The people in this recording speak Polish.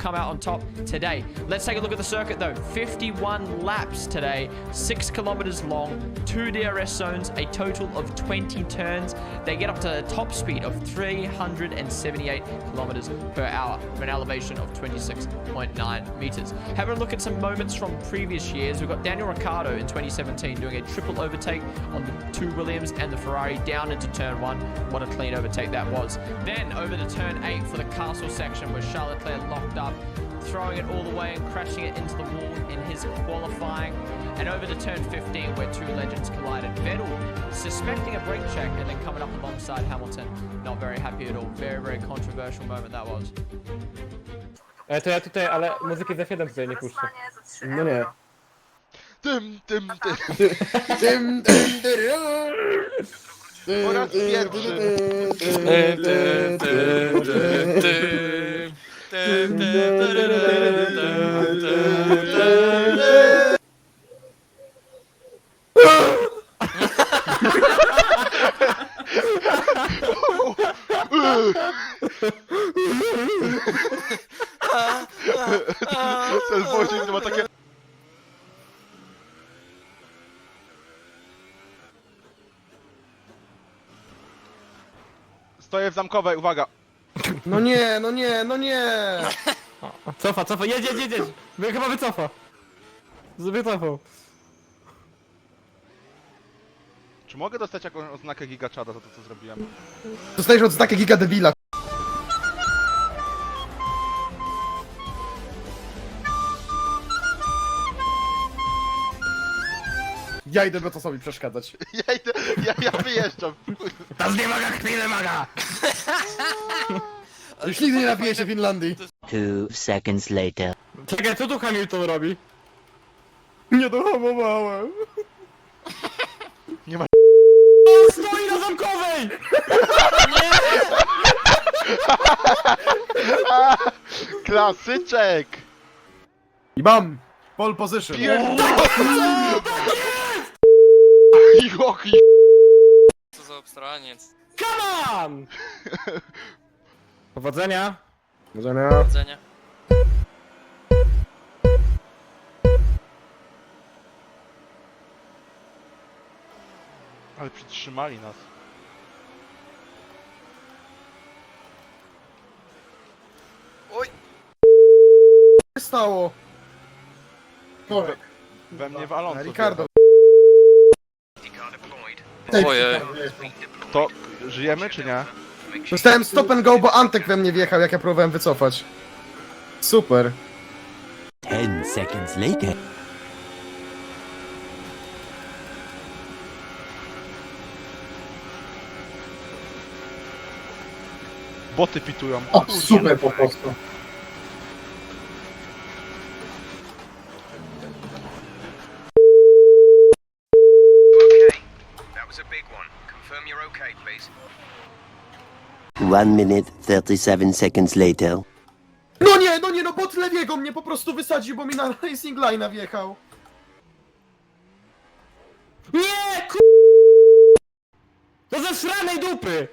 top today. Let's take a look at the circuit though. 51 laps today, 6 kilometers long, 2 DRS zones, a total of 20 turns. They get up to a top speed of 378 kilometers per hour for an elevation of 26.9 meters. Having a look at some moments from previous years, we've got Daniel Ricciardo in 2017 doing a triple overtake on the two Williams and the Ferrari down into turn one. What a clean overtake that was. Then over to turn eight for the castle section where Charles Leclerc locked up, throwing it all the way and crashing it into the wall in his qualifying. And over to turn 15 where two legends collided. Vettel suspecting a brake check and then coming up alongside Hamilton. Not very happy at all. Very, very controversial moment that was. E, to ja tutaj, ale muzyki za 7 tutaj nie puszczę. No nie. Tym, tym, tym. Tym, tym, tym, Po raz pierwszy. Ten woźnik ma takie... Stoję w zamkowej, uwaga. No nie, no nie, no nie! Cofa, cofa, jedź, jedź, jedź, jedź. Wy- Chyba wycofa. Wycofał. Czy mogę dostać jakąś oznakę gigaczada za to, co zrobiłem? Dostajesz odznakę giga debila. Ja idę go to sobie przeszkadzać. Ja idę, ja, ja wyjeżdżam. To nie maga chwilę maga! Już nigdy nie napiję się w Finlandii. Two seconds later. Czekaj, co tu Hamilton robi? Nie dohamowałem. Nie ma... Stoi na zamkowej! Klasyczek! I mam! Pole position. Jochi! Co za obstraniec. Come on! Powodzenia. Powodzenia. Widzenia. Ale przytrzymali nas. Co się stało? Korek. We mnie waląco. Ricardo. Ojej. To żyjemy czy nie? Dostałem stop and go, bo Antek we mnie wjechał, jak ja próbowałem wycofać. Super. Ten seconds later. Boty pitują. O, super po prostu. One. Minute, 37 seconds later. No nie, no nie, no bot lewiego mnie po prostu wysadził, bo mi na racing line'a wjechał. Nie, ku... Do zesranej dupy!